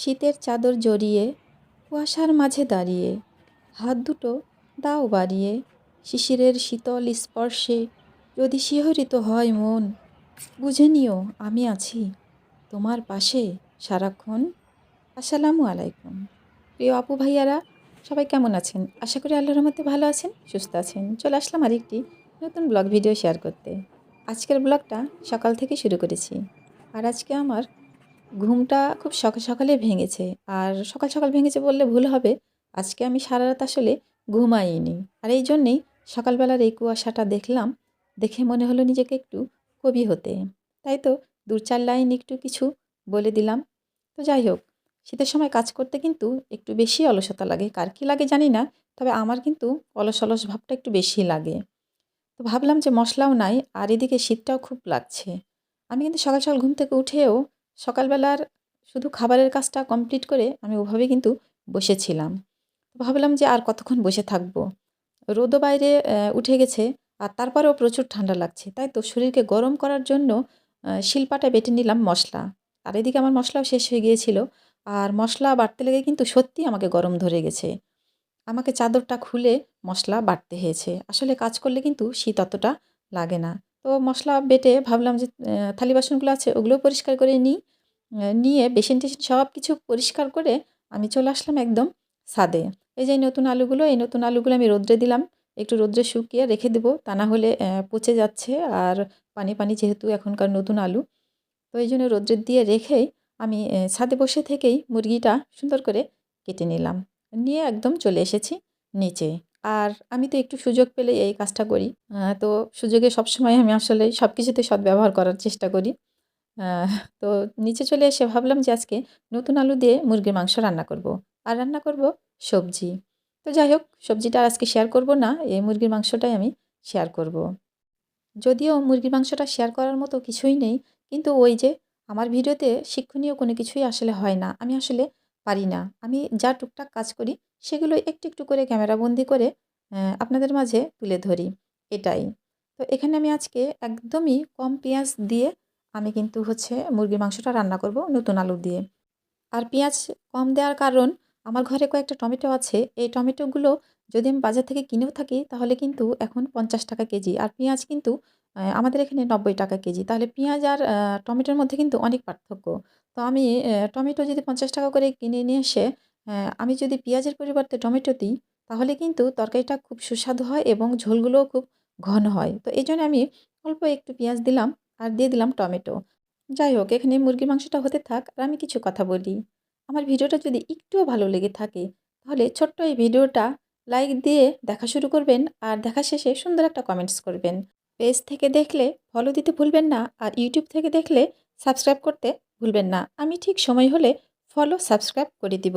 শীতের চাদর জড়িয়ে, কুয়াশার মাঝে দাঁড়িয়ে, হাত দুটো দাও বাড়িয়ে, শিশিরের শীতল স্পর্শে যদি শিহরিত হয় মন, বুঝে নিও আমি আছি তোমার পাশে সারাক্ষণ। আসসালামু আলাইকুম। প্রিয় আপু ভাইয়ারা, সবাই কেমন আছেন? আশা করি আল্লাহর রহমতে ভালো আছেন, সুস্থ আছেন। চলে আসলাম আরেকটি নতুন ব্লগ ভিডিও শেয়ার করতে। আজকের ব্লগটা সকাল থেকে শুরু করেছি। আর আজকে আমার ঘুমটা খুব সকাল সকালে ভেঙেছে। আর সকাল সকাল ভেঙেছে বললে ভুল হবে। আজকে আমি সারা রাত আসলে ঘুমাইনি। আর এই জন্যেই সকালবেলার এই কুয়াশাটা দেখলাম, দেখে মনে হলো নিজেকে একটু কবি হতে। তাই তো দু চার লাইন একটু কিছু বলে দিলাম। তো যাই হোক, শীতের সময় কাজ করতে কিন্তু একটু বেশি অলসতা লাগে। কার কী লাগে জানি না, তবে আমার কিন্তু অলস অলস ভাবটা একটু বেশি লাগে। তো ভাবলাম যে মশলাও নাই, আর এদিকে শীতটাও খুব লাগছে। আমি কিন্তু সকাল সকাল ঘুম থেকে উঠেও সকালবেলার শুধু খাবারের কাজটা কমপ্লিট করে আমি ওভাবে কিন্তু বসেছিলাম। ভাবলাম যে আর কতক্ষণ বসে থাকব। রোদও বাইরে উঠে গেছে আর তারপরেও প্রচুর ঠান্ডা লাগছে। তাই তো শরীরকে গরম করার জন্য শিল্পাটা বেটে নিলাম মশলা। আর এদিকে আমার মশলাও শেষ হয়ে গিয়েছিল আর মশলা বাড়তে লেগে কিন্তু সত্যি আমাকে গরম ধরে গেছে। আমাকে চাদরটা খুলে মশলা বাড়তে হয়েছে। আসলে কাজ করলে কিন্তু শীত অতটা লাগে না। তো মশলা বেটে ভাবলাম যে থালি বাসনগুলো আছে ওগুলো পরিষ্কার করে নিই। নিয়ে বেসিন টেসিন সব কিছু পরিষ্কার করে আমি চলে আসলাম একদম ছাদে। এই যে নতুন আলুগুলো, এই নতুন আলুগুলো আমি রোদ্রে দিলাম। একটু রোদ্রে শুকিয়ে রেখে দেবো, তা না হলে পচে যাচ্ছে আর পানি পানি যেহেতু এখনকার নতুন আলু। তো এই জন্য রোদ্রে দিয়ে রেখেই আমি ছাদে বসে থেকেই মুরগিটা সুন্দর করে কেটে নিলাম। নিয়ে একদম চলে এসেছি নিচে। আর আমি তো একটু সুযোগ পেলে এই কাজটা করি। তো সুযোগে সবসময় আমি আসলে সব কিছুতে সদ্ব্যবহার করার চেষ্টা করি। তো নিচে চলে এসে ভাবলাম যে আজকে নতুন আলু দিয়ে মুরগির মাংস রান্না করব। আর রান্না করব সবজি। তো যাই হোক, সবজিটা আজকে শেয়ার করব না, এই মুরগির মাংসটাই আমি শেয়ার করব। যদিও মুরগির মাংসটা শেয়ার করার মতো কিছুই নেই, কিন্তু ওই যে আমার ভিডিওতে শিক্ষণীয় কোনো কিছুই আসলে হয় না। আমি আসলে পারি না। আমি যা টুকটাক কাজ করি সেগুলো একটু একটু করে ক্যামেরাবন্দি করে আপনাদের মাঝে তুলে ধরি। এটাই। তো এখানে আমি আজকে একদমই কম পেঁয়াজ দিয়ে আমি কিন্তু হচ্ছে মুরগির মাংসটা রান্না করব নতুন আলু দিয়ে। আর পেঁয়াজ কম দেওয়ার কারণ, আমার ঘরে কয়েকটা টমেটো আছে। এই টমেটোগুলো যদি আমি বাজার থেকে কিনেও থাকি, তাহলে কিন্তু এখন পঞ্চাশ টাকা কেজি। আর পেঁয়াজ কিন্তু আমাদের এখানে নব্বই টাকা কেজি। তাহলে পেঁয়াজ আর টমেটোর মধ্যে কিন্তু অনেক পার্থক্য। তো আমি টমেটো যদি পঞ্চাশ টাকা করে কিনে নিয়ে এসে আমি যদি পেঁয়াজের পরিবর্তে টমেটো দিই, তাহলে কিন্তু তরকারিটা খুব সুস্বাদু হয় এবং ঝোলগুলোও খুব ঘন হয়। তো এই জন্য আমি অল্প একটু পেঁয়াজ দিলাম আর দিয়ে দিলাম টমেটো। যাই হোক, এখানে মুরগির মাংসটা হতে থাক আর আমি কিছু কথা বলি। আমার ভিডিওটা যদি একটুও ভালো লেগে থাকে, তাহলে ছোট্ট এই ভিডিওটা লাইক দিয়ে দেখা শুরু করবেন আর দেখা শেষে সুন্দর একটা কমেন্টস করবেন। পেজ থেকে দেখলে ফলো দিতে ভুলবেন না আর ইউটিউব থেকে দেখলে সাবস্ক্রাইব করতে ভুলবেন না। আমি ঠিক সময় হলে ফলো সাবস্ক্রাইব করে দিব।